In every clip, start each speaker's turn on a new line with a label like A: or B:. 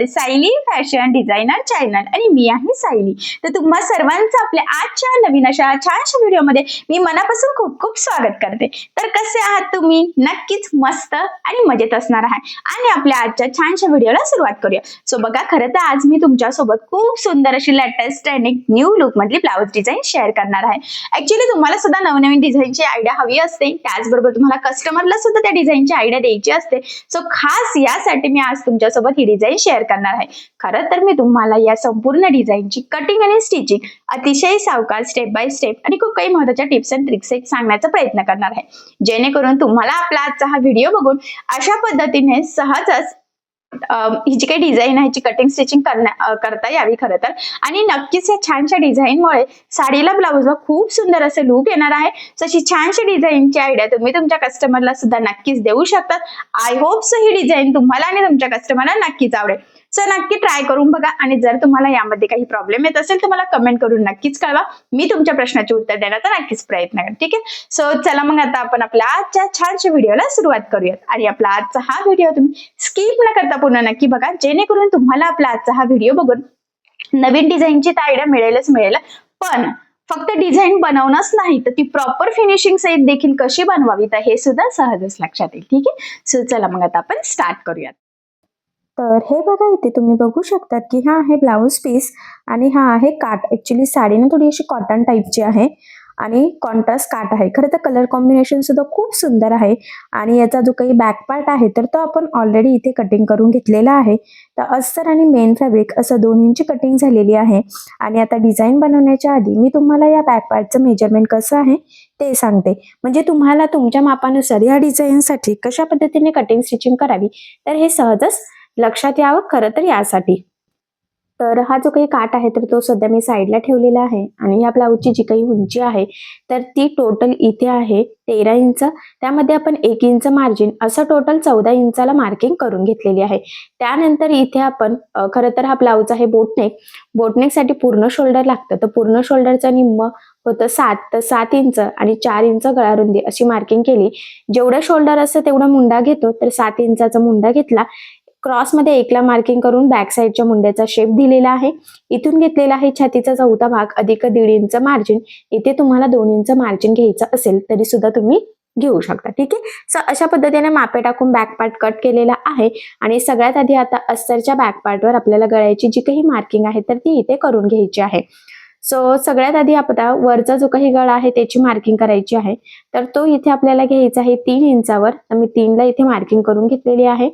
A: Friends Sayali fashion designer channel आणि मी आहे सायली. तर तुम्हा सर्वांचं आपल्या आजच्या नवीन अशा छानशा व्हिडिओमध्ये मी मनापासून खूप खूप स्वागत करते. तर कसे आहात तुम्ही? नक्कीच मस्त आणि मजेत असणार आहात आणि आपल्या आजच्या छानशा व्हिडिओला सुरुवात करूया. सो बघा खरं तर आज मी तुमच्यासोबत खूप सुंदर अशी लेटेस्ट ट्रेंडिंग न्यू लुक मधली ब्लाऊज डिझाईन शेअर करणार आहे. ऍक्च्युली तुम्हाला सुद्धा नवनवीन डिझाईनची आयडिया हवी असते. त्याचबरोबर तुम्हाला कस्टमरला सुद्धा त्या डिझाईनची आयडिया द्यायची असते. सो खास यासाठी मी आज तुमच्यासोबत ही डिझाईन शेअर करणार आहे. खरं तर मी तुम्हाला या संपूर्ण डिझाईनची कटिंग आणि स्टिचिंग अतिशय सावकार स्टेप बाय स्टेप आणि खूप काही महत्त्वाच्या टिप्स अँड ट्रिक्स सांगण्याचा प्रयत्न करणार आहे. जेणेकरून तुम्हाला आपला आजचा हा व्हिडिओ बघून अशा पद्धतीने सहजच ही जी काही डिझाईन आहे ची कटिंग स्टिचिंग करण्या करता यावी खरं तर. आणि नक्कीच या छानशा डिझाईनमुळे साडीला ब्लाऊजला खूप सुंदर असे लुक येणार आहे. तशी छानशी डिझाईनची आयडिया तुम्ही तुमच्या कस्टमरला सुद्धा नक्कीच देऊ शकतात आय होप सो ही डिझाईन तुम्हाला आणि तुमच्या कस्टमरला नक्कीच आवडेल. सो नक्की ट्राय करून बघा. आणि जर तुम्हाला यामध्ये काही प्रॉब्लेम येत असेल तर मला कमेंट करून नक्कीच कळवा. मी तुमच्या प्रश्नाचे उत्तर देण्याचा नक्कीच प्रयत्न करेन. ठीक आहे? सो चला मग आता आपण आपल्या आजच्या छानशा व्हिडिओला सुरुवात करूयात. आणि आपला आजचा हा व्हिडिओ तुम्ही स्किप न करता पूर्ण नक्की बघा. जेणेकरून तुम्हाला आपला आजचा हा व्हिडिओ बघून नवीन डिझाईनची तर आयडिया मिळेलच मिळेल. पण फक्त डिझाईन बनवणंच नाही तर ती प्रॉपर फिनिशिंग सहित देखील कशी बनवावी तर हे सुद्धा सहजच लक्षात येईल. ठीक आहे? सो चला मग आता आपण स्टार्ट करूयात.
B: तर हे बघा इथे तुम्ही बघू शकतात की हा आहे ब्लाऊज पीस आणि हा आहे काट. ऍक्च्युली साडी ना थोडी अशी कॉटन टाईपची आहे आणि कॉन्ट्रास्ट काट आहे. खरं तर कलर कॉम्बिनेशन सुद्धा खूप सुंदर आहे आणि याचा जो काही बॅक पार्ट आहे तर तो आपण ऑलरेडी इथे कटिंग करून घेतलेला आहे. तर अस्तर आणि मेन फॅब्रिक असं दोन्हींची कटिंग झालेली आहे आणि आता डिझाईन बनवण्याच्या आधी मी तुम्हाला या बॅक पार्टचं मेजरमेंट कसं आहे ते सांगते. म्हणजे तुम्हाला तुमच्या मापानुसार या डिझाईनसाठी कशा पद्धतीने कटिंग स्टिचिंग करावी तर हे सहजच लक्षात यावं खरं तर यासाठी. तर हा जो काही काट आहे तर तो सध्या मी साईडला ठेवलेला आहे आणि या ब्लाऊजची जी काही उंची आहे तर ती टोटल इथे आहे तेरा इंच. त्यामध्ये आपण एक इंच मार्जिन असं टोटल चौदा इंचाला मार्किंग करून घेतलेली आहे. त्यानंतर इथे आपण खरं तर हा ब्लाऊज आहे बोटनेक बोटनेकसाठी पूर्ण शोल्डर लागतं. तर पूर्ण शोल्डरचं निम्म होतं सात. तर सात इंच आणि चार इंच गळारुंदी अशी मार्किंग केली. जेवढं शोल्डर असतं तेवढा मुंडा घेतो. तर सात इंचाचा मुंडा घेतला. क्रॉसमध्ये एकला मार्किंग करून बॅक साईडच्या मुंड्याचा शेप दिलेला आहे. इथून घेतलेला आहे छातीचा चौथा भाग अधिक दीड इंच मार्जिन इथे तुम्हाला दोन इंच मार्जिन घ्यायचं असेल तरी सुद्धा तुम्ही घेऊ शकता. ठीक आहे? सो अशा पद्धतीने मापे टाकून बॅक पार्ट कट केलेला आहे. आणि सगळ्यात आधी आता अस्तरच्या बॅक पार्टवर आपल्याला गळ्याची जी काही मार्किंग आहे तर ती इथे करून घ्यायची आहे. सो सगळ्यात आधी आपला वरचा जो काही गळा आहे त्याची मार्किंग करायची आहे. तर तो इथे आपल्याला घ्यायचा आहे तीन इंचावर. तर मी तीनला इथे मार्किंग करून घेतलेली आहे.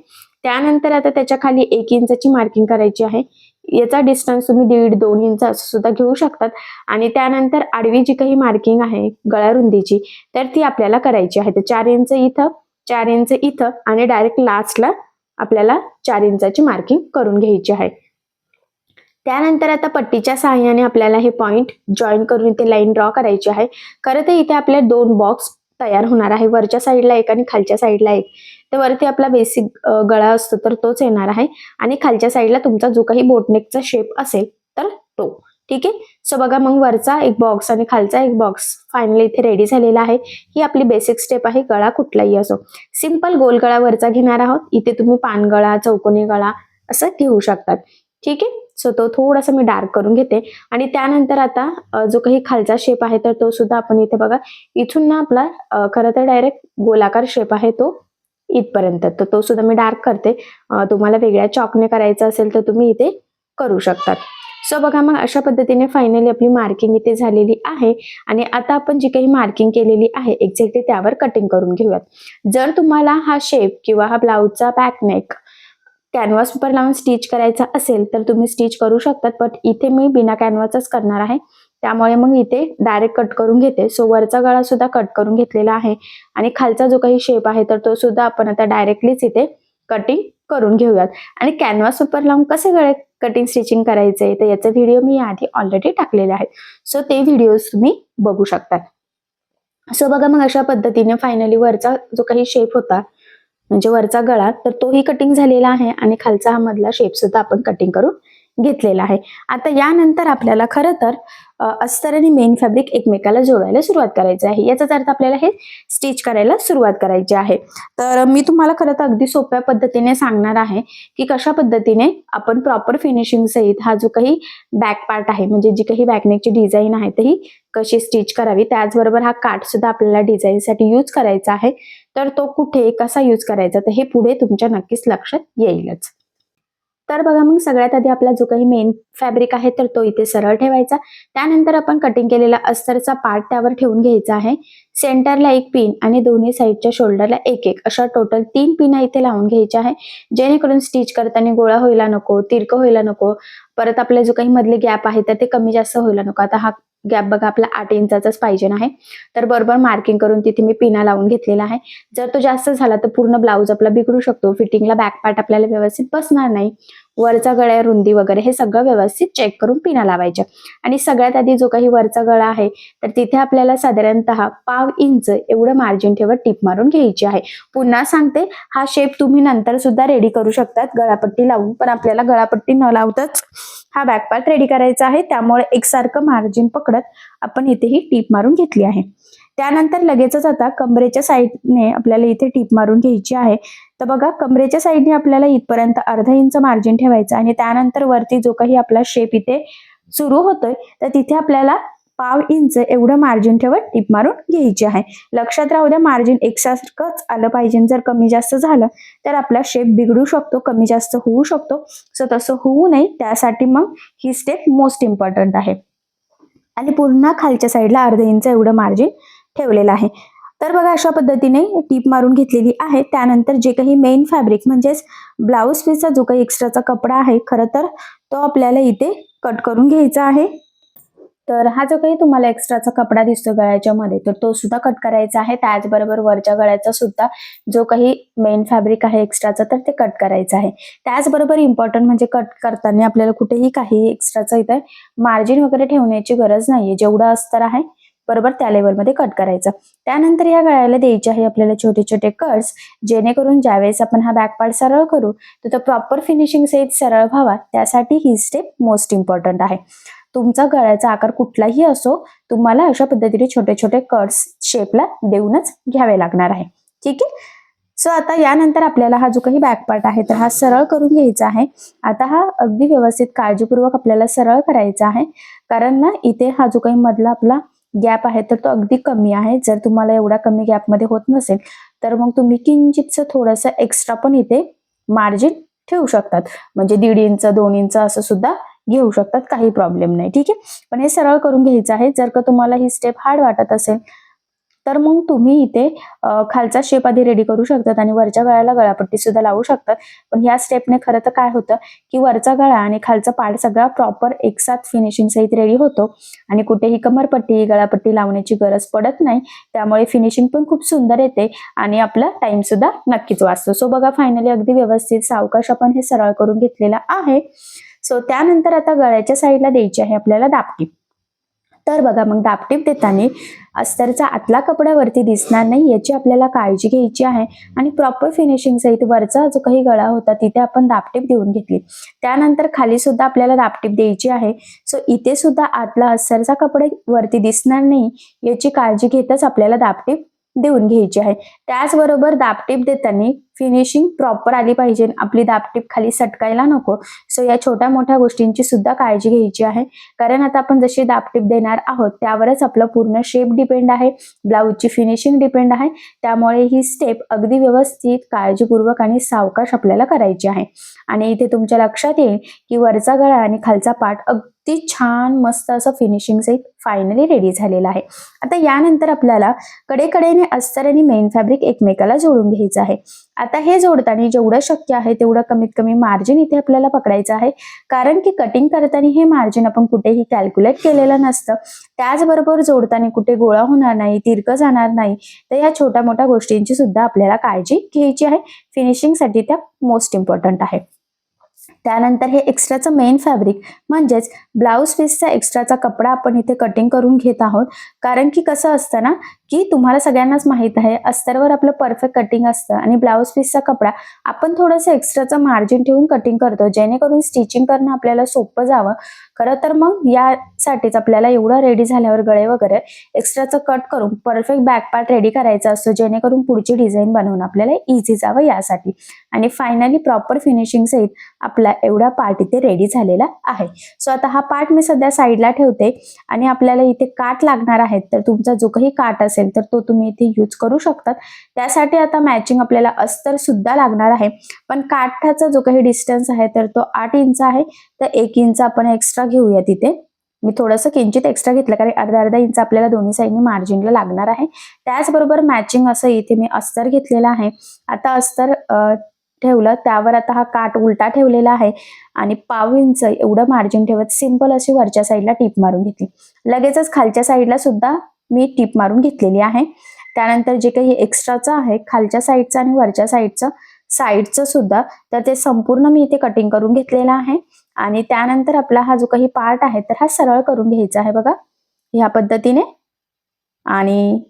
B: त्यानंतर आता त्याच्याखाली एक इंचाची मार्किंग करायची आहे. याचा डिस्टन्स तुम्ही दीड दोन इंच असं सुद्धा घेऊ शकतात. आणि त्यानंतर आडवी जी काही मार्किंग आहे गळारुंदीची तर ती आपल्याला करायची आहे. तर चार इंच इथं चार इंच इथं आणि डायरेक्ट लास्टला आपल्याला चार इंचाची मार्किंग करून घ्यायची आहे. त्यानंतर आता पट्टीच्या सहाय्याने आपल्याला हे पॉइंट जॉईन करून इथे लाईन ड्रॉ करायची आहे. खरं तर इथे आपल्या दोन बॉक्स तयार होणार आहे. वरच्या साईडला एक आणि खालच्या साईडला एक. तर वरती आपला बेसिक गळा असतो तर तोच येणार आहे. आणि खालच्या साईडला तुमचा जो काही बोटनेकचा शेप असेल तर तो. ठीक आहे? सो बघा मग वरचा एक बॉक्स आणि खालचा एक बॉक्स फायनली इथे रेडी झालेला आहे. ही आपली बेसिक स्टेप आहे. गळा कुठलाही असो. सिंपल गोल गळा वरचा घेणार आहोत. इथे तुम्ही पानगळा चौकोनी गळा असं घेऊ शकतात. ठीक आहे? सो तो थोडासा मी डार्क करून घेते. आणि त्यानंतर आता जो काही खालचा शेप आहे तर तो सुद्धा आपण इथे बघा. इथून ना आपला खरं तर डायरेक्ट गोलाकार शेप आहे तो इथपर्यंत. तर तो सुद्धा मी डार्क करते. तुम्हाला वेगळ्या चॉकने करायचा असेल तर तुम्ही इथे करू शकतात. सो बघा मग अशा पद्धतीने फायनली आपली मार्किंग इथे झालेली आहे. आणि आता आपण जी काही मार्किंग केलेली आहे एक्झॅक्टली त्यावर कटिंग करून घेऊयात. जर तुम्हाला हा शेप किंवा हा ब्लाऊजचा बॅकनेक कॅनव्हास पेपर लावून स्टिच करायचा असेल तर तुम्ही स्टिच करू शकतात बट इथे मी बिना कॅनव्हासच करणार आहे. त्यामुळे मग इथे डायरेक्ट कट करून घेते. सो वरचा गळा सुद्धा कट करून घेतलेला आहे. आणि खालचा जो काही शेप आहे तर तो सुद्धा आपण आता डायरेक्टलीच इथे कटिंग करून घेऊयात. आणि कॅनव्हास पेपर लावून कसे गळे कटिंग स्टिचिंग करायचे तर याचे व्हिडिओ मी आधी ऑलरेडी टाकलेले आहेत. सो ते व्हिडिओज तुम्ही बघू शकतात सो बघा मग अशा पद्धतीने फायनली वरचा जो काही शेप होता म्हणजे वरचा गळा तर तोही कटिंग झालेला आहे आणि खालचा हा मधला शेप सुद्धा आपण कटिंग करून घेतलेला आहे. आता यानंतर आपल्याला खरं तर अस्तर आणि मेन फॅब्रिक एकमेकाला जोडायला सुरुवात करायची आहे. याचाच अर्थ आपल्याला हे स्टिच करायला सुरुवात करायची आहे. तर मी तुम्हाला खरं तर अगदी सोप्या पद्धतीने सांगणार आहे की कशा पद्धतीने आपण प्रॉपर फिनिशिंग सहित हा जो काही बॅक पार्ट आहे म्हणजे जी काही बॅकनेकची डिझाईन आहे ती कशी स्टिच करावी त्याचबरोबर हा काठ सुद्धा आपल्याला डिझाईनसाठी यूज करायचा आहे. तर तो कुठे कसा यूज करायचा तर हे पुढे तुमच्या नक्कीच लक्षात येईलच. तर बघा मग सगळ्यात आधी आपला जो काही मेन फॅब्रिक आहे तर तो इथे सरळ ठेवायचा. त्यानंतर आपण कटिंग केलेला अस्तरचा पार्ट त्यावर ठेवून घ्यायचा आहे. सेंटरला एक पिन आणि दोन्ही साईडच्या शोल्डरला एक एक. अशा टोटल तीन पिना इथे लावून घ्यायच्या आहे. जेणेकरून स्टिच करताना गोळा व्हायला नको तिरकं व्हायला नको. परत आपले जो काही मधले गॅप आहे तर ते कमी जास्त व्हायला नको. आता हा गॅप बघा आपला आठ इंचाचाच पाहिजे आहे. तर बरोबर मार्किंग करून तिथे मी पिना लावून घेतलेला आहे. जर तो जास्त झाला तर पूर्ण ब्लाऊज आपला बिघडू शकतो. फिटिंगला बॅक पार्ट आपल्याला व्यवस्थित बसणार नाही. वरचा गळ्या रुंदी वगैरे हे सगळं व्यवस्थित चेक करून पिना लावायच्या. आणि सगळ्यात आधी जो काही वरचा गळा आहे तर तिथे आपल्याला साधारणतः पाव इंच एवढं मार्जिन ठेवत टिप मारून घ्यायची आहे. पुन्हा सांगते हा शेप तुम्ही नंतर सुद्धा रेडी करू शकतात गळापट्टी लावून. पण आपल्याला गळापट्टी न लावताच हा बॅक पार्ट रेडी करायचा आहे. त्यामुळे एकसारखं मार्जिन पकडत आपण इथे ही टीप मारून घेतली आहे. त्यानंतर लगेचच आता कमरेच्या साईडने आपल्याला इथे टीप मारून घ्यायची आहे. तर बघा कमरेच्या साईडने आपल्याला इथपर्यंत अर्धा इंच मार्जिन ठेवायचं आणि त्यानंतर वरती जो काही आपला शेप इथे सुरू होतोय तर तिथे आपल्याला पाव इंच एवढं मार्जिन ठेवत टीप मारून घ्यायची आहे. लक्षात राहू द्या मार्जिन एकसारखंच आलं पाहिजे. जर कमी जास्त झालं तर आपला शेप बिघडू शकतो कमी जास्त होऊ शकतो. सो तसं होऊ नये. त्यासाठी मग ही स्टेप मोस्ट इम्पॉर्टंट आहे. आणि पुन्हा खालच्या साईडला अर्धा इंच एवढं मार्जिन ठेवलेलं आहे. तर बघा अशा पद्धतीने टीप मारून घेतलेली आहे. त्यानंतर जे काही मेन फॅब्रिक म्हणजेच ब्लाऊज पीसचा जो काही एक्स्ट्राचा कपडा आहे खरं तर तो आपल्याला इथे कट करून घ्यायचा आहे. तर हा जो काही तुम्हाला एक्स्ट्राचा कपडा दिसतो गळ्याच्या मध्ये तर तो सुद्धा कट करायचा आहे. त्याचबरोबर वरच्या गळ्याचा सुद्धा जो काही मेन फॅब्रिक आहे एक्स्ट्राचा तर ते कट करायचं आहे. त्याचबरोबर इम्पॉर्टंट म्हणजे कट करताना आपल्याला कुठेही काही एक्स्ट्राचं इथे मार्जिन वगैरे ठेवण्याची गरज नाहीये. जेवढं अस्तर आहे बरोबर त्या लेवलमध्ये कट करायचं. त्यानंतर या गळ्याला द्यायचे आहे आपल्याला छोटे छोटे कट्स जेणेकरून ज्यावेळेस आपण हा बॅक पार्ट सरळ करू तर तो प्रॉपर फिनिशिंग सहित सरळ व्हावा. त्यासाठी ही स्टेप मोस्ट इम्पॉर्टंट आहे. तुमचा गळ्याचा आकार कुठलाही असो तुम्हाला अशा पद्धतीने छोटे छोटे कट्स शेपला देऊनच घ्यावे लागणार आहे. ठीक आहे? सो आता यानंतर आपल्याला हा जो काही बॅक पार्ट आहे तर हा सरळ करून घ्यायचा आहे. आता हा अगदी व्यवस्थित काळजीपूर्वक आपल्याला सरळ करायचा आहे. कारण ना इथे हा जो काही मधला आपला गॅप आहे तर तो अगदी कमी आहे. जर तुम्हाला एवढा कमी गॅपमध्ये होत नसेल तर मग तुम्ही किंचितचं थोडंसं एक्स्ट्रा पण इथे मार्जिन ठेवू शकतात. म्हणजे दीड इंच दोन इंच असं सुद्धा घेऊ शकतात काही प्रॉब्लेम नाही. ठीक आहे? पण हे सरळ करून घ्यायचं आहे. जर का तुम्हाला ही स्टेप हार्ड वाटत असेल तर मग तुम्ही इथे खालचा शेप आधी रेडी करू शकतात आणि वरच्या गळ्याला गळापट्टी सुद्धा लावू शकतात. पण ह्या स्टेपने खरं तर काय होतं की वरचा गळा आणि खालचा पाठ सगळा प्रॉपर एकसाथ फिनिशिंग सहित रेडी होतो आणि कुठेही कमरपट्टी गळापट्टी लावण्याची गरज पडत नाही. त्यामुळे फिनिशिंग पण खूप सुंदर येते आणि आपला टाइम सुद्धा नक्कीच वाचतो. सो बघा फायनली अगदी व्यवस्थित सावकाश आपण हे सरळ करून घेतलेलं आहे. सो त्यानंतर आता गळ्याच्या साईडला द्यायची आहे आपल्याला दापटीप तर बघा मग दापटीप देताना अस्तरचा आतला कपड्यावरती दिसणार नाही याची आपल्याला काळजी घ्यायची आहे. आणि प्रॉपर फिनिशिंग सहित वरचा जो काही गळा होता तिथे आपण दापटीप देऊन घेतली. त्यानंतर खाली सुद्धा आपल्याला दापटीप द्यायची आहे. सो इथे सुद्धा आतला अस्तरचा कपडे वरती दिसणार नाही याची काळजी घेतच आपल्याला दापटीप देऊन घ्यायची आहे. त्याचबरोबर दापटीप देताना फिनिशिंग प्रॉपर आली पाहिजे. आपली दापटीप खाली सटकायला नको. सो या छोट्या मोठ्या गोष्टींची सुद्धा काळजी घ्यायची आहे. कारण आता आपण जशी दापटीप देणार आहोत त्यावरच आपलं पूर्ण शेप डिपेंड आहे. ब्लाऊजची फिनिशिंग डिपेंड आहे. त्यामुळे ही स्टेप अगदी व्यवस्थित काळजीपूर्वक आणि सावकाश आपल्याला करायची आहे. आणि इथे तुमच्या लक्षात येईल की वरचा गळा आणि खालचा पाठ ती छान मस्त असं फिनिशिंग सहित फायनली रेडी झालेलं आहे. आता यानंतर आपल्याला कडेकडेने अस्तर आणि मेन फॅब्रिक एकमेकाला जोडून घ्यायचं आहे. आता हे जोडताना जेवढं शक्य आहे तेवढं कमीत कमी मार्जिन इथे आपल्याला पकडायचं आहे. कारण की कटिंग करताना हे मार्जिन आपण कुठेही कॅल्क्युलेट केलेलं नसतं. त्याचबरोबर जोडताना कुठे गोळा होणार नाही तिरकं जाणार नाही तर या छोट्या मोठ्या गोष्टींची सुद्धा आपल्याला काळजी घ्यायची आहे. फिनिशिंगसाठी त्या मोस्ट इम्पॉर्टंट आहे. त्यानंतर हे एक्स्ट्राचं मेन फॅब्रिक म्हणजेच ब्लाऊज पीसचा एक्स्ट्राचा कपडा आपण इथे कटिंग करून घेत आहोत. कारण की कसं असतं ना की तुम्हाला सगळ्यांनाच माहीत आहे अस्तरवर आपलं परफेक्ट कटिंग असतं आणि ब्लाऊज पीसचा कपडा आपण थोडंसं एक्स्ट्राचं मार्जिन ठेवून कटिंग करतो जेणेकरून स्टिचिंग करणं आपल्याला सोपं जावं. खरं तर मग यासाठीच आपल्याला एवढं रेडी झाल्यावर गळे वगैरे एक्स्ट्राचं कट करून परफेक्ट बॅक पार्ट रेडी करायचा असतो जेणेकरून पुढची डिझाईन बनवून आपल्याला इझी जावं यासाठी. आणि फायनली प्रॉपर फिनिशिंग सहित आपला एवढा पार्ट इथे रेडी झालेला आहे. सो आता हा पार्ट मी सध्या साईडला ठेवते आणि आपल्याला इथे काट लागणार आहेत तर तुमचा जो काही काट असेल तर तो तुम्ही इथे यूज करू शकतात. त्यासाठी आता मॅचिंग आपल्याला अस्तर सुद्धा लागणार आहे. पण काठाचा जो काही डिस्टन्स आहे तर तो आठ इंच आहे. तर एक इंच आपण एक्स्ट्रा घेऊया तिथे. मी थोडंसं किंचित एक्स्ट्रा घेतलं कारण अर्धा अर्धा इंच आपल्याला दोन्ही साईडनी मार्जिनला लागणार आहे. त्याचबरोबर मॅचिंग असं इथे मी अस्तर घेतलेलं आहे. आता अस्तर ठेवलं त्यावर आता हा काट उलटा ठेवलेला आहे. आणि पाव इंच एवढं मार्जिन ठेवत सिंपल अशी वरच्या साईडला टीप मारून घेतली. लगेचच खालच्या साईडला सुद्धा मी टीप मारून घेतलेली आहे. त्यानंतर जे काही एक्स्ट्राचं आहे खालच्या साईडचं आणि वरच्या साईडचं साईडचं सुद्धा तर ते संपूर्ण मी इथे कटिंग करून घेतलेलं आहे. आणि त्यानंतर आपला हा जो काही पार्ट आहे तर हा सरळ करून घ्यायचा आहे बघा. ह्या पद्धतीने. आणि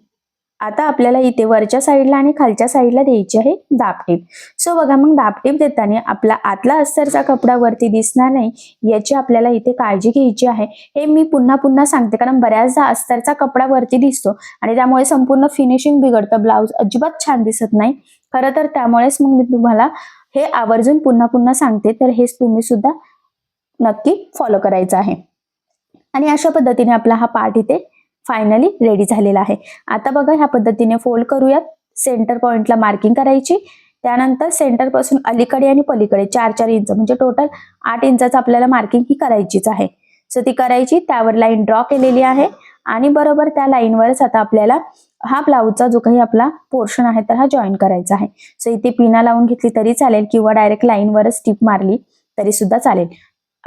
B: आता आपल्याला इथे वरच्या साईडला आणि खालच्या साईडला द्यायची आहे दापटीप सो बघा मग दापटीप देताना आपला आतला अस्तरचा कपडा वरती दिसणार नाही याची आपल्याला इथे काळजी घ्यायची आहे. हे मी पुन्हा पुन्हा सांगते कारण बऱ्याचदा अस्तरचा कपडा वरती दिसतो आणि त्यामुळे संपूर्ण फिनिशिंग बिघडतं ब्लाऊज अजिबात छान दिसत नाही. खरं तर त्यामुळेच मग मी तुम्हाला हे आवर्जून पुन्हा पुन्हा सांगते तर हेच तुम्ही सुद्धा नक्की फॉलो करायचं आहे. आणि अशा पद्धतीने आपला हा पार्ट इथे फायनली रेडी झालेला आहे. आता बघा ह्या पद्धतीने फोल्ड करूयात. सेंटर पॉइंटला मार्किंग करायची. त्यानंतर सेंटरपासून अलीकडे आणि पलीकडे चार चार इंच म्हणजे टोटल आठ इंचाचं आपल्याला मार्किंग ही करायचीच आहे. सो ती करायची. त्यावर लाईन ड्रॉ केलेली आहे. आणि बरोबर त्या लाईनवरच आता आपल्याला हा ब्लाऊजचा जो काही आपला पोर्शन आहे तर हा जॉईन करायचा आहे. सो इथे पिना लावून घेतली तरी चालेल किंवा डायरेक्ट लाईनवरच टिप मारली तरी सुद्धा चालेल.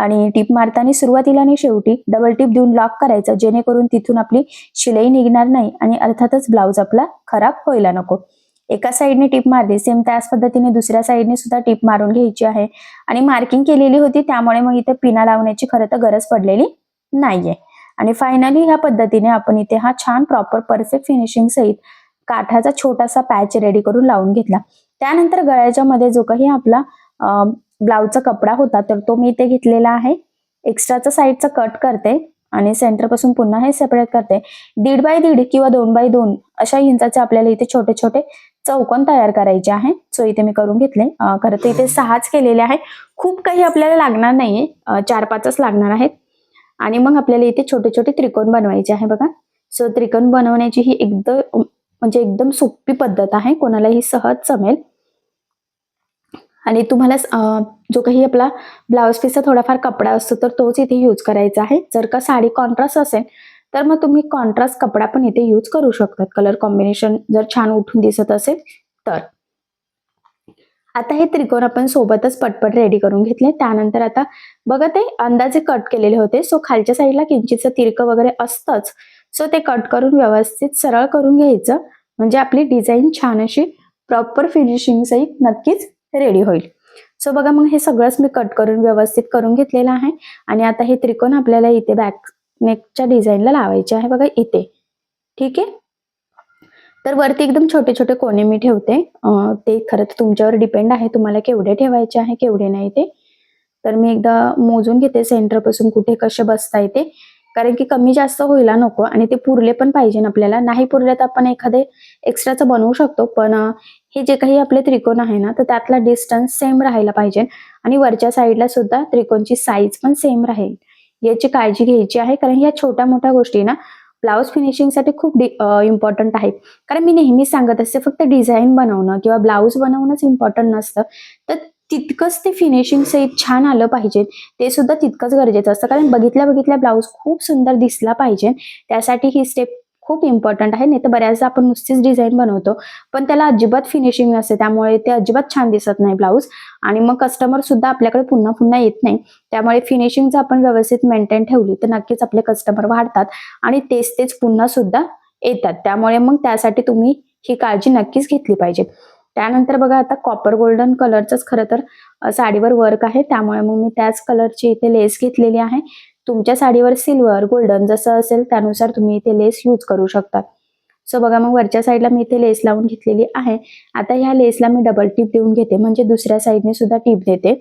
B: आणि टिप मारताना सुरुवातीला आणि शेवटी डबल टिप देऊन लॉक करायचं जेणेकरून तिथून आपली शिलाई निघणार नाही आणि अर्थातच ब्लाऊज आपला खराब व्हायला नको. एका साईडने टिप मारली सेम त्याच पद्धतीने दुसऱ्या साईडने सुद्धा टिप मारून घ्यायची आहे. आणि मार्किंग केलेली होती त्यामुळे मग इथे पिना लावण्याची खरं तर गरज पडलेली नाहीये. आणि फायनली ह्या पद्धतीने आपण इथे हा छान प्रॉपर परफेक्ट फिनिशिंग सहित काठाचा छोटासा पॅच रेडी करून लावून घेतला. त्यानंतर गळ्याच्या मध्ये जो काही आपला ब्लाऊजचा कपडा होता तर तो मी इथे घेतलेला आहे. एक्स्ट्राचा साईडचा कट करते आणि सेंटरपासून पुन्हा हे सेपरेट करते. दीड बाय दीड किंवा दोन बाय दोन अशा इंचाचे आपल्याला इथे छोटे छोटे चौकोन तयार करायचे आहे. सो इथे मी करून घेतले. खरं तर इथे सहाच केलेले आहे खूप काही आपल्याला लागणार नाहीये. चार पाचच लागणार आहेत. आणि मग आपल्याला इथे छोटे छोटे त्रिकोण बनवायचे आहे बघा. सो त्रिकोण बनवण्याची ही एकदम म्हणजे एकदम सोपी पद्धत आहे. कोणालाही सहज जमेल. आणि तुम्हाला जो काही आपला ब्लाऊज पीसचा थोडाफार कपडा असतो तर तोच इथे यूज करायचा आहे. जर का साडी कॉन्ट्रास्ट असेल तर मग तुम्ही कॉन्ट्रास्ट कपडा पण इथे यूज करू शकतात. कलर कॉम्बिनेशन जर छान उठून दिसत असेल तर. आता हे त्रिकोण आपण सोबतच पटपट रेडी करून घेतले. त्यानंतर आता बघा ते अंदाजे कट केलेले होते. सो खालच्या साईडला किंचितचं तिरकं वगैरे असतंच. सो ते कट करून व्यवस्थित सरळ करून घ्यायचं. म्हणजे आपली डिझाईन छान अशी प्रॉपर फिनिशिंग सहित नक्कीच रेडी होईल. सो बघा मग हे सगळंच मी कट करून व्यवस्थित करून घेतलेलं आहे. आणि आता हे त्रिकोण आपल्याला इथे बॅक नेकच्या डिझाईनला लावायचे आहे. बघा इथे. ठीक आहे? तर वरती एकदम छोटे छोटे कोणे मी ठेवते. ते खरं तर तुमच्यावर डिपेंड आहे. तुम्हाला केवढे ठेवायचे आहे केवढे नाही ते. तर मी एकदा मोजून घेते. सेंटरपासून कुठे कसे बसता येते कारण की कमी जास्त होईला नको आणि ते पुरले पण पाहिजे आपल्याला. नाही पुरले तर आपण एखादे एक्स्ट्राचं बनवू शकतो पण हे जे काही आपले त्रिकोण आहे ना तर त्यातला डिस्टन्स सेम राहायला पाहिजे आणि वरच्या साईडला सुद्धा त्रिकोणची साईज पण सेम राहील. याची काळजी घ्यायची आहे कारण ह्या छोट्या मोठ्या गोष्टी ना ब्लाऊज फिनिशिंगसाठी खूप इम्पॉर्टंट आहे कारण मी नेहमीच सांगत असते फक्त डिझाईन बनवणं किंवा ब्लाऊज बनवणंच इम्पॉर्टंट नसतं. तर तितकंच ते फिनिशिंग सहित छान आलं पाहिजे. ते सुद्धा तितकंच गरजेचं असतं. कारण बघितल्या बघितल्या ब्लाऊज खूप सुंदर दिसला पाहिजे. त्यासाठी ही स्टेप खूप इम्पॉर्टंट आहे. नाही तर बऱ्याचदा आपण नुसतीच डिझाईन बनवतो. पण त्याला अजिबात फिनिशिंग नसते. त्यामुळे ते अजिबात छान दिसत नाही ब्लाऊज आणि मग कस्टमर सुद्धा आपल्याकडे पुन्हा पुन्हा येत नाही. त्यामुळे फिनिशिंग जर आपण व्यवस्थित मेंटेन ठेवली तर नक्कीच आपले कस्टमर वाढतात. आणि तेच तेच पुन्हा सुद्धा येतात. त्यामुळे मग त्यासाठी तुम्ही ही काळजी नक्कीच घेतली पाहिजे. त्यानंतर बघा आता कॉपर गोल्डन कलरचंच खरं तर साडीवर वर्क आहे. त्यामुळे मग मी त्याच कलरची इथे लेस घेतलेली आहे. तुमच्या साडीवर सिल्वर गोल्डन जसं असेल त्यानुसार तुम्ही इथे लेस यूज करू शकता. सो बघा मग वरच्या साईडला मी इथे लेस लावून घेतलेली आहे. आता ह्या लेसला मी डबल टिप देऊन घेते. म्हणजे दुसऱ्या साईडने सुद्धा टिप देते.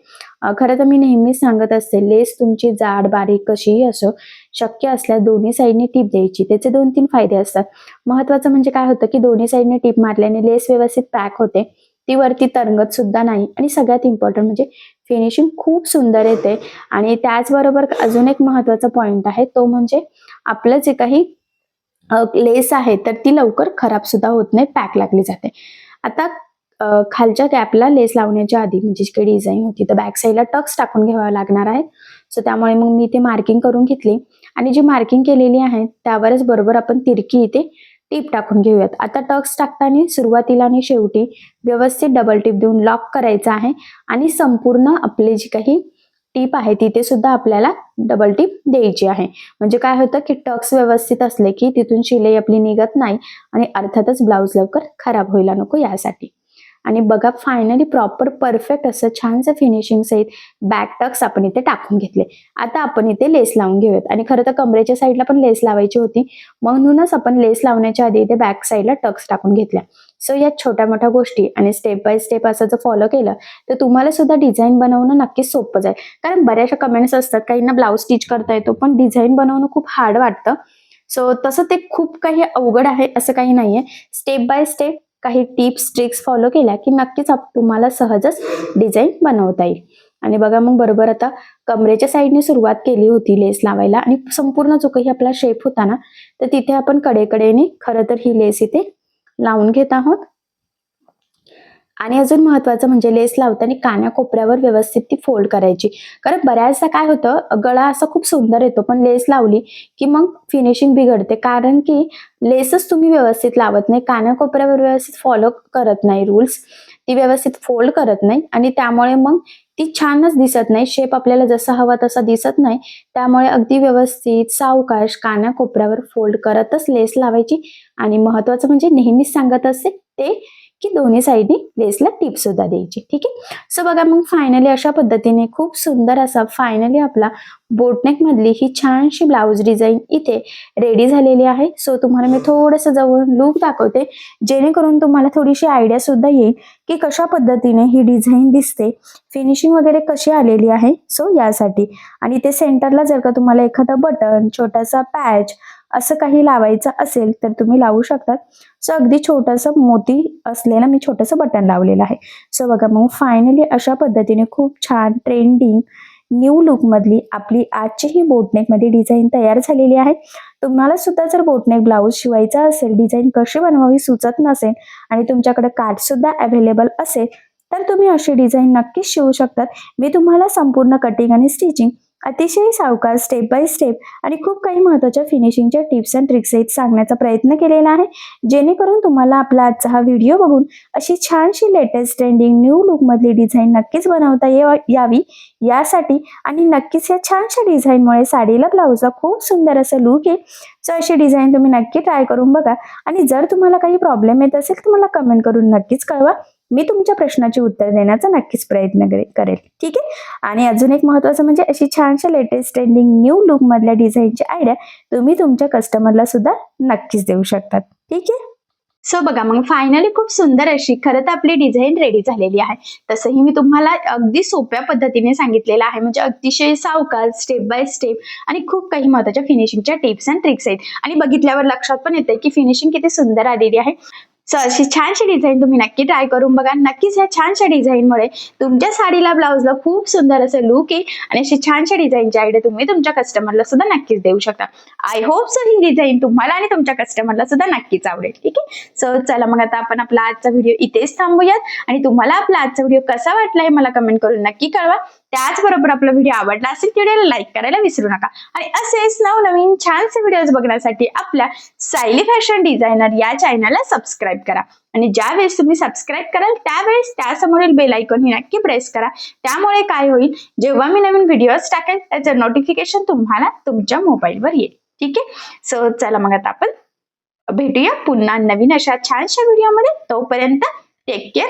B: खरं तर मी नेहमीच सांगत असते लेस तुमची जाड बारीक कशीही असो शक्य असल्यास दोन्ही साईडने टिप द्यायची. त्याचे दोन तीन फायदे असतात. महत्वाचं म्हणजे काय होतं की दोन्ही साईडने टिप मारल्याने लेस व्यवस्थित पॅक होते. ती वरती तरंगत सुद्धा नाही. आणि सगळ्यात इम्पॉर्टंट म्हणजे फिनिशिंग खूप सुंदर येते. आणि त्याचबरोबर अजून एक महत्त्वाचा पॉइंट आहे. तो म्हणजे आपलं जे काही लेस आहे तर ती लवकर खराब सुद्धा होत नाही पॅक लागली जाते. आता खालच्या कॅपला लेस लावण्याच्या आधी म्हणजे जी काही डिझाईन होती तर बॅक साईडला टक्स टाकून घ्यावा लागणार आहे. सो त्यामुळे मग मी इथे मार्किंग करून घेतली. आणि जी मार्किंग केलेली आहे त्यावरच बरोबर आपण तिरकी इथे टीप टाकून घेऊयात. आता टक्स टाकताना सुरुवातीला आणि शेवटी व्यवस्थित डबल टीप देऊन लॉक करायचं आहे. आणि संपूर्ण आपले जी काही टीप आहे तिथे सुद्धा आपल्याला डबल टीप द्यायची आहे. म्हणजे काय होतं की टक्स व्यवस्थित असले की तिथून शिलाई आपली निघत नाही आणि अर्थातच ब्लाऊज लवकर खराब व्हायला नको यासाठी. आणि बघा फायनली प्रॉपर परफेक्ट असं छानसं फिनिशिंग सहित बॅक टक्स आपण इथे टाकून घेतले. आता आपण इथे लेस लावून घेऊयात. आणि खरं तर कमरेच्या साईडला पण लेस लावायची होती. म्हणूनच आपण लेस लावण्याच्या आधी इथे बॅक साईडला टक्स टाकून घेतल्या. सो या छोट्या मोठ्या गोष्टी आणि स्टेप बाय स्टेप असं जर फॉलो केलं तर तुम्हाला सुद्धा डिझाईन बनवणं नक्कीच सोपं जाईल. कारण बऱ्याचशा कमेंट्स असतात काहींना ब्लाऊज स्टिच करता येतो पण डिझाईन बनवणं खूप हार्ड वाटतं. सो तसं ते खूप काही अवघड आहे असं काही नाहीये. स्टेप बाय स्टेप काही टिप्स ट्रिक्स फॉलो केल्या की नक्कीच तुम्हाला सहजच डिझाईन बनवता येईल. आणि बघा मग बरोबर आता कमरेच्या साईडने सुरुवात केली होती लेस लावायला आणि संपूर्ण जो काही आपला शेप होता ना तर तिथे आपण कडेकडेने खरं तर ही लेस इथे लावून घेत आहोत. आणि अजून महत्वाचं म्हणजे लेस लावताना कान्या कोपऱ्यावर व्यवस्थित ती फोल्ड करायची. कारण बऱ्याचदा काय होतं गळा असा खूप सुंदर येतो पण लेस लावली की मग फिनिशिंग बिघडते. कारण की लेसच तुम्ही व्यवस्थित लावत नाही कान्या कोपऱ्यावर व्यवस्थित फॉलो करत नाही रूल्स ती व्यवस्थित फोल्ड करत नाही आणि त्यामुळे मग ती छानच दिसत नाही. शेप आपल्याला जसा हवा तसा दिसत नाही. त्यामुळे अगदी व्यवस्थित सावकाश कान्या कोपऱ्यावर फोल्ड करतच लेस लावायची. आणि महत्वाचं म्हणजे नेहमीच सांगत असते ते की दोन्ही साईडनी लेसला टिप सुद्धा द्यायची ठीक आहे? सो बघा मग फायनली अशा पद्धतीने खूप सुंदर असा फायनली आपला बोटनेक मधली ही छानशी ब्लाऊज डिझाईन इथे रेडी झालेली आहे. सो तुम्हाला मी थोडंसं जवळून लूक दाखवते जेणेकरून तुम्हाला थोडीशी आयडिया सुद्धा येईल की कशा पद्धतीने ही डिझाईन दिसते फिनिशिंग वगैरे कशी आलेली आहे. सो यासाठी. आणि ते सेंटरला जर का तुम्हाला एखादा बटन छोटासा पॅच असं काही लावायचं असेल तर तुम्ही लावू शकतात सो अगदी छोटंसं मोती असलेलं मी छोटंसं बटन लावलेलं आहे. सो बघा मग फायनली अशा पद्धतीने खूप छान ट्रेंडिंग न्यू लुकमधली आपली आजची ही बोटनेकमध्ये डिझाईन तयार झालेली आहे. तुम्हाला सुद्धा जर बोटनेक ब्लाऊज शिवायचा असेल डिझाईन कशी बनवावी सुचत नसेल आणि तुमच्याकडे काठसुद्धा अवेलेबल असेल तर तुम्ही अशी डिझाईन नक्कीच शिवू शकतात. मी तुम्हाला संपूर्ण कटिंग आणि स्टिचिंग अतिशय सावकार स्टेप बाय स्टेप आणि खूप काही महत्त्वाच्या फिनिशिंगच्या टिप्स अँड ट्रिक्स आहेत सांगण्याचा प्रयत्न केलेला आहे. जेणेकरून तुम्हाला आपला आजचा हा व्हिडिओ बघून अशी छानशी लेटेस्ट ट्रेंडिंग न्यू लुकमधली डिझाईन नक्कीच बनवता येवा यावी. यासाठी आणि नक्कीच या छानशा डिझाईनमुळे साडीला ब्लाऊजला खूप सुंदर असं लुक येईल. सो अशी डिझाईन तुम्ही नक्की ट्राय करून बघा. आणि जर तुम्हाला काही प्रॉब्लेम येत असेल तर मला कमेंट करून नक्कीच कळवा. मी तुमच्या प्रश्नाची उत्तर देण्याचा नक्कीच प्रयत्न करेल. ठीक आहे? आणि अजून एक महत्वाचं म्हणजे अशी छानशा लेटेस्ट ट्रेंडिंग न्यू लुक मधल्या डिझाईनची आयडिया तुम्ही तुमच्या कस्टमरला सुद्धा नक्कीच देऊ शकतात. ठीक आहे?
A: सो बघा मग फायनली खूप सुंदर अशी खरं तर आपली डिझाईन रेडी झालेली आहे. तसंही मी तुम्हाला अगदी सोप्या पद्धतीने सांगितलेलं आहे. म्हणजे अतिशय सावकार स्टेप बाय स्टेप आणि खूप काही महत्त्वाच्या फिनिशिंगच्या टिप्स अँड ट्रिक्स आहेत. आणि बघितल्यावर लक्षात पण येते की फिनिशिंग किती सुंदर आलेली आहे. सो अशी छानशी डिझाईन तुम्ही नक्की ट्राय करून बघा. नक्कीच या छानशा डिझाईनमुळे तुमच्या साडीला ब्लाऊजला खूप सुंदर असं लुक येईल आणि अशी छानशा डिझाईनची आयडिया तुम्ही तुमच्या कस्टमरला सुद्धा नक्कीच देऊ शकता. आय होप सो ही डिझाईन तुम्हाला आणि तुमच्या कस्टमरला सुद्धा नक्कीच आवडेल. ठीक आहे? सो चला मग आता आपण आपला आजचा व्हिडिओ इथेच थांबूयात. आणि तुम्हाला आपला आजचा व्हिडिओ कसा वाटला हे मला कमेंट करून नक्की कळवा. त्याचबरोबर आपला व्हिडिओ आवडला असेल व्हिडिओला लाईक करायला विसरू नका. आणि असेच नवनवीन छानसे व्हिडिओज बघण्यासाठी आपल्या सायली फॅशन डिझायनर या चॅनलला सबस्क्राईब करा. आणि ज्या वेळेस तुम्ही सबस्क्राईब कराल त्यावेळेस त्यासमोरील बेल आयकॉन ही नक्की प्रेस करा. त्यामुळे काय होईल जेव्हा मी नवीन व्हिडिओज टाकेल त्याचं नोटिफिकेशन तुम्हाला तुमच्या मोबाईलवर येईल. ठीक आहे? सो चला मग आता आपण भेटूया पुन्हा नवीन अशा छानशा व्हिडिओमध्ये तोपर्यंत टेक केअर